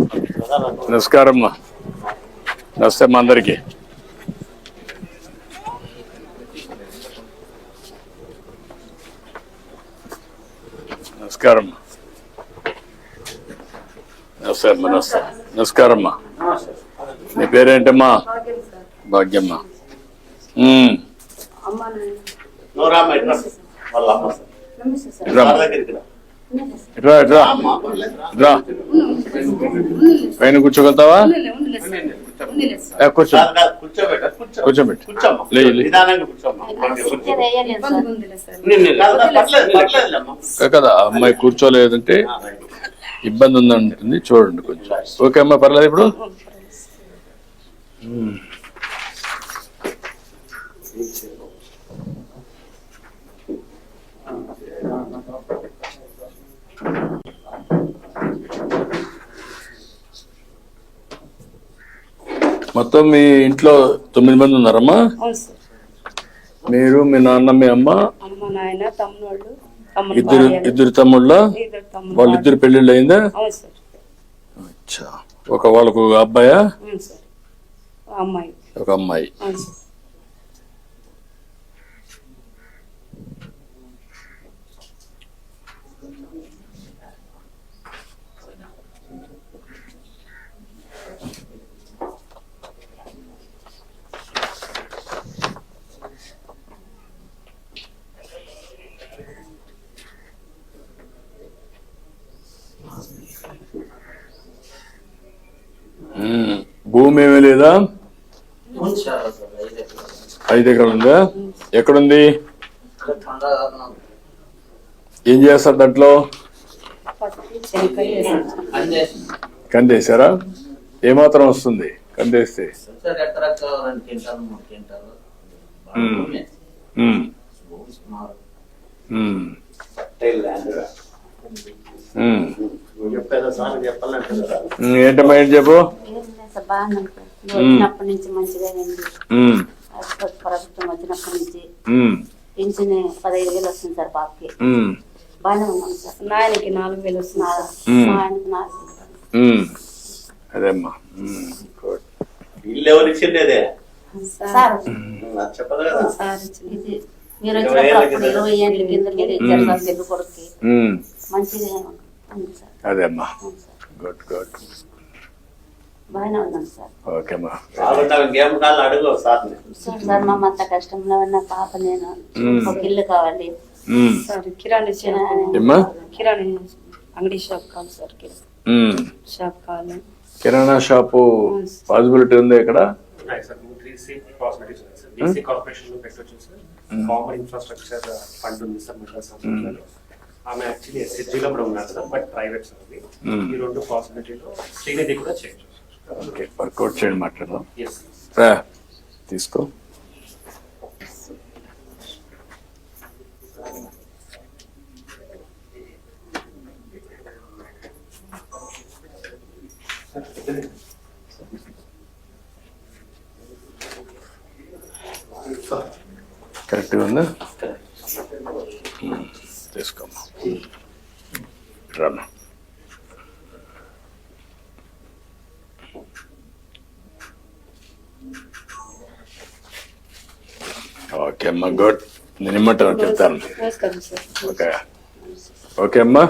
నమస్కారం అమ్మా. నమస్తే అమ్మా అందరికి. నమస్కారం. నమస్తే అమ్మా నమస్తే. నమస్కారం అమ్మా. నీ పేరేంటమ్మా? భాగ్యమ్మ. ఉమ్, అమ్మ రా. పైన కూర్చోగలుగుతావా? ఉండలే కూర్చో. కూర్చోబెట్టు. కదా అమ్మాయి కూర్చోలేదంటే ఇబ్బంది ఉందంటుంది. చూడండి కొంచెం. ఓకే అమ్మా పర్లేదు ఇప్పుడు. Hmm. మొత్తం మీ ఇంట్లో తొమ్మిది మంది ఉన్నారమ్మా? మీరు మీ నాన్న మీ అమ్మ? ఇద్దరు ఇద్దరు తమ్ముళ్ళ? వాళ్ళిద్దరు పెళ్ళిళ్ళు అయిందా? అచ్చా. ఒక వాళ్ళకు అబ్బాయా? ఒక అమ్మాయి. భూమి ఏమీ లేదా? ఐదు ఎకరాలు ఉందా ఎక్కడుంది? ఏం చేస్తారు దాంట్లో. కందేశారా? ఏమాత్రం వస్తుంది కందేస్తే? ఏంటమ్మా ఏంటి చెప్పు? వచ్చినప్పటి నుంచి ఉమ్, ప్రభుత్వం వచ్చినప్పటి నుంచి పింఛన్ పదహైదు వేలు వస్తుంది సార్ పాపకి బాగానే ఉన్నాం సార్. నాయనకి నాలుగు వేలు వస్తుంది. మా ఆయనకి నాలుగు. అదేమ్మా. ఇల్లు ఎవరు ఇచ్చిండేదే? సార్. ఇది మీరు వచ్చినప్పుడు ఇరవై ఏళ్ళ కింద మీరు ఇచ్చారు సార్ కొడుకు సార్. అదేమ్మా. Good good. బాగానే ఉన్నాం సార్. ఓకేమ్మా అడుగు సార్. సార్ మా అంత కష్టంలో ఉన్న పాప నేను మ్మ్. ఒక ఇల్లు కావాలి. సార్ కిరాణా షాప్ ఏమ్మా? కిరాణా అంగడి షాప్ కావాలి సార్. షాప్ కావాలి. కిరాణా షాపు పాసిబిలిటీ ఉంది ఇక్కడ? కామన్ ఇన్ఫ్రాస్ట్రక్చర్ ఫండ్ ఉంది సార్ ఆమె యాక్చువల్లీ ఎస్హెచ్జీలో కూడా ఉన్నారు సార్ బట్ ప్రైవేట్ సార్. ఈ రెండు పాసిబిలిటీలో శ్రీనిధి కూడా చేయొచ్చు ఓకే వర్కౌట్ చేయండి మాట్లాడదాం. రా, తీసుకో. కరెక్ట్గా ఉందా? తీసుకోమ్మా. రామ్మా ఓకే అమ్మా గుడ్. నేను ఇమ్మంటాను చెప్తాను. ఓకే. ఓకే అమ్మా.